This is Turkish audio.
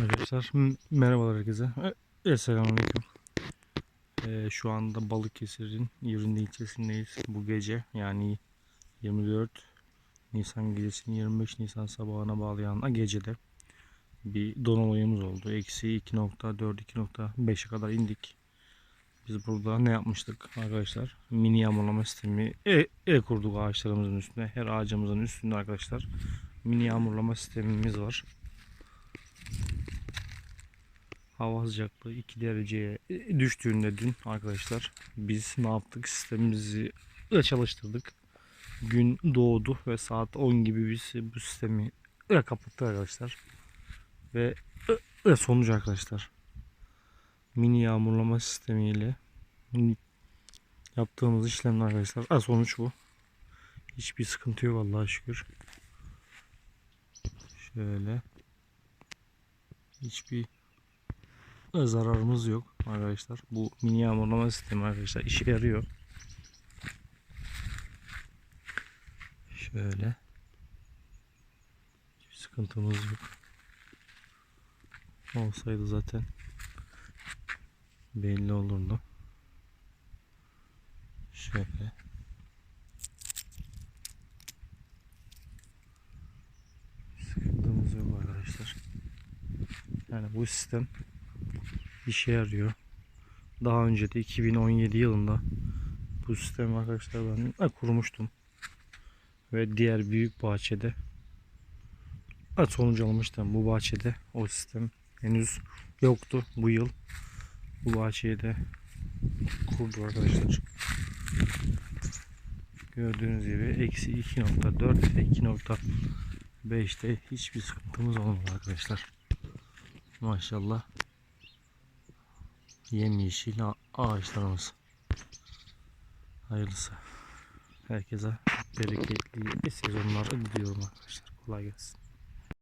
Arkadaşlar merhabalar herkese. E, Selamünaleyküm. Ee, şu anda Balıkesir'in Yırında ilçesindeyiz. Bu gece yani 24 Nisan gecesinin 25 Nisan sabahına bağlayan gecede bir don olayımız oldu. Eksi 2.4 2.5'e kadar indik. Biz burada ne yapmıştık arkadaşlar? Mini yağmurlama sistemi e, e kurduk ağaçlarımızın üstüne. Her ağacımızın üstünde arkadaşlar mini yağmurlama sistemimiz var. Hava sıcaklığı 2 dereceye düştüğünde dün arkadaşlar biz ne yaptık? Sistemimizi de çalıştırdık. Gün doğdu ve saat 10 gibi biz bu sistemi kapattık arkadaşlar. Ve ve sonucu arkadaşlar mini yağmurlama sistemiyle yaptığımız işlemler arkadaşlar. Sonuç bu. Hiçbir sıkıntı yok Allah'a şükür. Şöyle. Hiçbir zararımız yok arkadaşlar. Bu mini yağmurlama sistemi arkadaşlar işe yarıyor. Şöyle. Hiçbir sıkıntımız yok. Olsaydı zaten belli olurdu. Şöyle. Sıkıntımız yok arkadaşlar. Yani bu sistem işe yarıyor. Daha önce de 2017 yılında bu sistemi arkadaşlar ben kurmuştum. Ve diğer büyük bahçede sonuç almıştım. Bu bahçede o sistem henüz yoktu bu yıl. Bu bahçeye de kurdu arkadaşlar. Gördüğünüz gibi eksi 2.4 ve 2.5'te hiçbir sıkıntımız olmadı arkadaşlar. Maşallah yemyeşil ağaçlarımız. Hayırlısı. Herkese bereketli sezonlar diliyorum arkadaşlar. Kolay gelsin.